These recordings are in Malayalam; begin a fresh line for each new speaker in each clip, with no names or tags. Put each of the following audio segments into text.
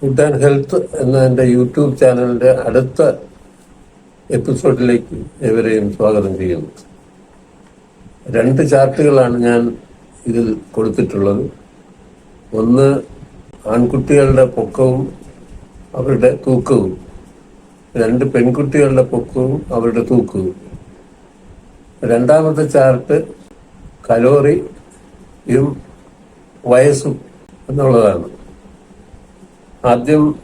ഫുഡ് ആൻഡ് ഹെൽത്ത് എന്ന എന്റെ യൂട്യൂബ് ചാനലിന്റെ അടുത്ത എപ്പിസോഡിലേക്ക് ഇവരെയും സ്വാഗതം ചെയ്യുന്നു. രണ്ട് ചാർട്ടുകളാണ് ഞാൻ ഇതിൽ കൊടുത്തിട്ടുള്ളത്. ഒന്ന് ആൺകുട്ടികളുടെ പൊക്കവും അവരുടെ തൂക്കവും. രണ്ട് പെൺകുട്ടികളുടെ പൊക്കവും അവരുടെ തൂക്കവും. രണ്ടാമത്തെ ചാർട്ട് കലോറിയും വയസ്സും എന്നുള്ളതാണ്. ആദ്യം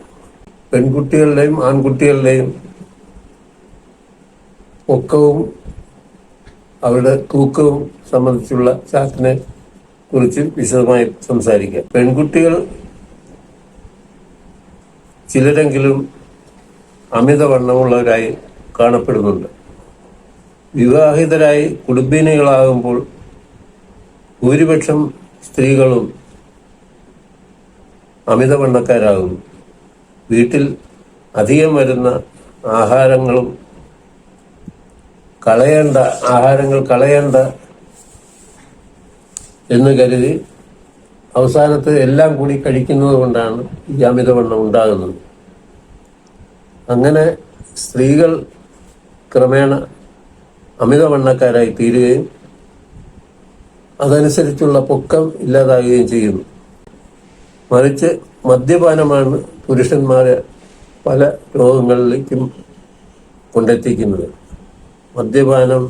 പെൺകുട്ടികളുടെയും ആൺകുട്ടികളുടെയും ഒക്കവും അവരുടെ തൂക്കവും സംബന്ധിച്ചുള്ള ചാർട്ടിനെ കുറിച്ച് വിശദമായി സംസാരിക്കാം. പെൺകുട്ടികൾ ചിലരെങ്കിലും അമിതവണ്ണമുള്ളവരായി കാണപ്പെടുന്നുണ്ട്. വിവാഹിതരായി കുടുംബിനികളാകുമ്പോൾ ഭൂരിപക്ഷം സ്ത്രീകളും അമിതവണ്ണക്കാരാകുന്നു വീട്ടിൽ അധികം വരുന്ന ആഹാരങ്ങളും കളയേണ്ട ആഹാരങ്ങൾ കളയേണ്ട എന്ന് കരുതി അവസാനത്ത് എല്ലാം കൂടി കഴിക്കുന്നത് കൊണ്ടാണ് ഈ അമിതവണ്ണം ഉണ്ടാകുന്നത്. അങ്ങനെ സ്ത്രീകൾ ക്രമേണ അമിതവണ്ണക്കാരായി തീരുകയും അതനുസരിച്ചുള്ള പൊക്കം ഇല്ലാതാകുകയും ചെയ്യുന്നു. മറിച്ച് മദ്യപാനമാണ് പുരുഷന്മാരെ പല രോഗങ്ങളിലേക്കും കൊണ്ടെത്തിക്കുന്നത്. മദ്യപാനം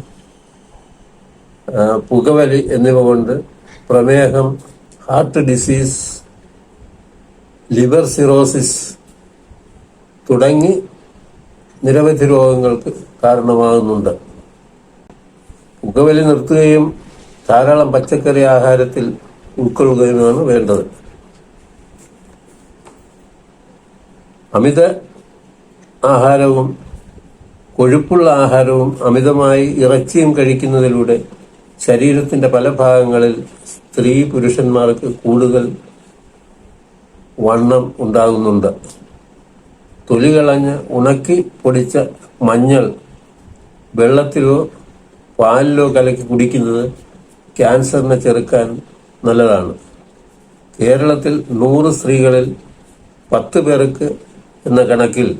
പുകവലി എന്നിവ കൊണ്ട് പ്രമേഹം ഹാർട്ട് ഡിസീസ് ലിവർ സിറോസിസ് തുടങ്ങി നിരവധി രോഗങ്ങൾക്ക് കാരണമാകുന്നുണ്ട്. പുകവലി നിർത്തുകയും ധാരാളം പച്ചക്കറി ആഹാരത്തിൽ ഉൾക്കൊള്ളുകയുമാണ് വേണ്ടത്. അമിത ആഹാരവും കൊഴുപ്പുള്ള ആഹാരവും അമിതമായി ഇറച്ചിയും കഴിക്കുന്നതിലൂടെ ശരീരത്തിന്റെ പല ഭാഗങ്ങളിൽ സ്ത്രീ പുരുഷന്മാർക്ക് കൂടുതൽ വണ്ണം ഉണ്ടാകുന്നുണ്ട്. തൊലി കളഞ്ഞ് ഉണക്കി പൊടിച്ച മഞ്ഞൾ വെള്ളത്തിലോ പാലിലോ കലക്കി കുടിക്കുന്നത് ക്യാൻസറിനെ ചെറുക്കാൻ നല്ലതാണ്. കേരളത്തിൽ നൂറ് സ്ത്രീകളിൽ പത്ത് പേർക്ക് എന്ന കണക്കിൽ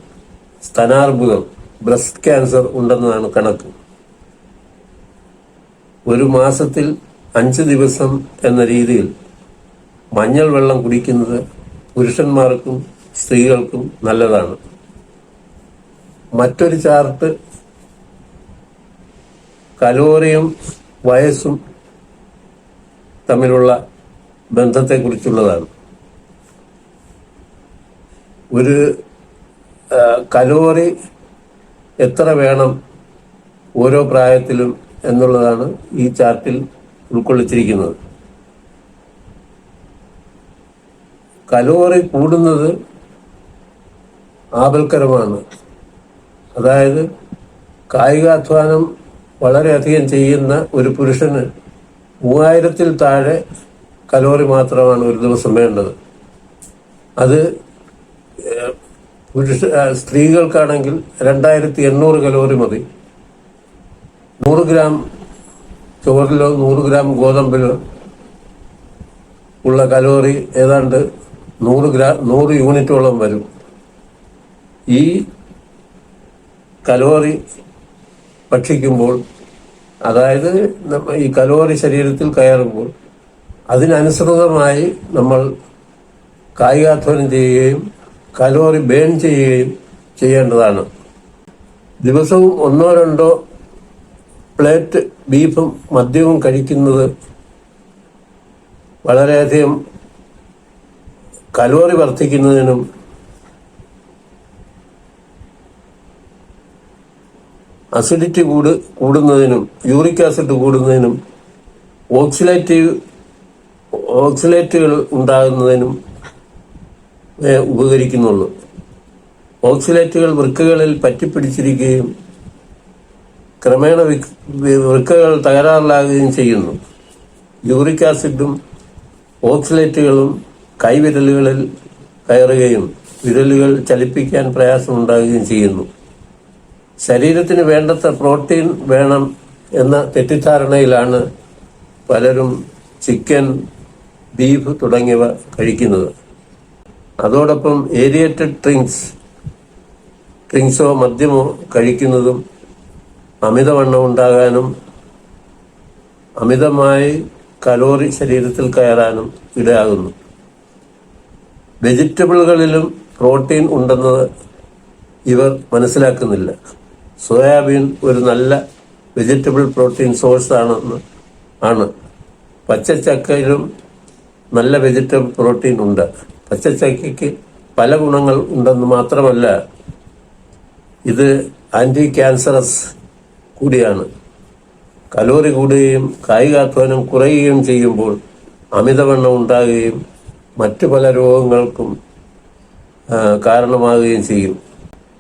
സ്തനാർബുദം ബ്രസ്റ്റ് ക്യാൻസർ ഉണ്ടെന്നതാണ് കണക്ക്. ഒരു മാസത്തിൽ അഞ്ച് ദിവസം എന്ന രീതിയിൽ മഞ്ഞൾ വെള്ളം കുടിക്കുന്നത് പുരുഷന്മാർക്കും സ്ത്രീകൾക്കും നല്ലതാണ്. മറ്റൊരു ചാർട്ട് കലോറിയും വയസ്സും തമ്മിലുള്ള ബന്ധത്തെക്കുറിച്ചുള്ളതാണ്. ഒരു കലോറി എത്ര വേണം ഓരോ പ്രായത്തിലും എന്നുള്ളതാണ് ഈ ചാർട്ടിൽ ഉൾക്കൊള്ളിച്ചിരിക്കുന്നത്. കലോറി കൂടുന്നത് ആപൽക്കരമാണ്. അതായത് കായികാധ്വാനം വളരെയധികം ചെയ്യുന്ന ഒരു പുരുഷന് മൂവായിരത്തിൽ താഴെ കലോറി മാത്രമാണ് ഒരു ദിവസം വേണ്ടത്. അത് പുരുഷ സ്ത്രീകൾക്കാണെങ്കിൽ രണ്ടായിരത്തി എണ്ണൂറ് കലോറി മതി. നൂറ് ഗ്രാം ചോറിലോ നൂറ് ഗ്രാം ഗോതമ്പിലോ ഉള്ള കലോറി ഏതാണ്ട് നൂറ് ഗ്രാ നൂറ് യൂണിറ്റോളം വരും. ഈ കലോറി ഭക്ഷിക്കുമ്പോൾ അതായത് ഈ കലോറി ശരീരത്തിൽ കയറുമ്പോൾ അതിനനുസൃതമായി നമ്മൾ കായികാധ്വാനം ചെയ്യുകയും കലോറി ബേൺ ചെയ്യുകയും ചെയ്യേണ്ടതാണ്. ദിവസവും ഒന്നോ രണ്ടോ പ്ലേറ്റ് ബീഫും മദ്യവും കഴിക്കുന്നത് വളരെയധികം കലോറി വർദ്ധിക്കുന്നതിനും അസിഡിറ്റി കൂട് കൂടുന്നതിനും യൂറിക് ആസിഡ് കൂടുന്നതിനും ഓക്സിലേറ്റീവ് ഓക്സിലേറ്റുകൾ ഉണ്ടാകുന്നതിനും ഉപകരിക്കുന്നുള്ളൂ. ഓക്സിലേറ്റുകൾ വൃക്കകളിൽ പറ്റിപ്പിടിച്ചിരിക്കുകയും ക്രമേണ വൃക്കകൾ തകരാറിലാകുകയും ചെയ്യുന്നു. യൂറിക് ആസിഡും ഓക്സിലേറ്റുകളും കൈവിരലുകളിൽ കയറുകയും വിരലുകൾ ചലിപ്പിക്കാൻ പ്രയാസമുണ്ടാകുകയും ചെയ്യുന്നു. ശരീരത്തിന് വേണ്ടത്ര പ്രോട്ടീൻ വേണം എന്ന തെറ്റിദ്ധാരണയിലാണ് പലരും ചിക്കൻ ബീഫ് തുടങ്ങിയവ കഴിക്കുന്നത്. അതോടൊപ്പം ഏരിയേറ്റഡ് ഡ്രിങ്ക്സ് ഡ്രിങ്ക്സോ മദ്യമോ കഴിക്കുന്നതും അമിതവണ്ണം ഉണ്ടാകാനും അമിതമായി കലോറി ശരീരത്തിൽ കയറാനും ഇടയാകുന്നു. വെജിറ്റബിളുകളിലും പ്രോട്ടീൻ ഉണ്ടെന്നത് ഇവർ മനസ്സിലാക്കുന്നില്ല. സോയാബീൻ ഒരു നല്ല വെജിറ്റബിൾ പ്രോട്ടീൻ സോഴ്സ് ആണെന്ന് ആണ്. പച്ചച്ചക്കയിലും നല്ല വെജിറ്റബിൾ പ്രോട്ടീൻ ഉണ്ട്. പച്ചച്ചക്കയ്ക്ക് പല ഗുണങ്ങൾ ഉണ്ടെന്ന് മാത്രമല്ല ഇത് ആന്റി ക്യാൻസറസ് കൂടിയാണ്. കലോറി കൂടുകയും കായികാധ്വാനം കുറയുകയും ചെയ്യുമ്പോൾ അമിതവണ്ണം ഉണ്ടാകുകയും മറ്റു പല രോഗങ്ങൾക്കും കാരണമാകുകയും ചെയ്യും.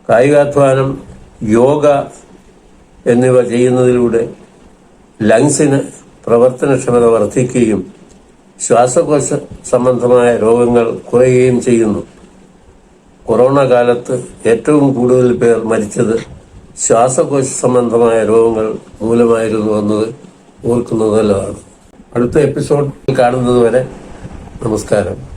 കായികാധ്വാനം യോഗ എന്നിവ ചെയ്യുന്നതിലൂടെ ലങ്സിന് പ്രവർത്തനക്ഷമത വർദ്ധിക്കുകയും ശ്വാസകോശ സംബന്ധമായ രോഗങ്ങൾ കുറയുകയും ചെയ്യുന്നു. കൊറോണ കാലത്ത് ഏറ്റവും കൂടുതൽ പേർ മരിച്ചത് ശ്വാസകോശ സംബന്ധമായ രോഗങ്ങൾ മൂലമായിരുന്നു എന്നത് ഓർക്കുന്നത് അടുത്ത എപ്പിസോഡിൽ കാണുന്നതുവരെ നമസ്കാരം.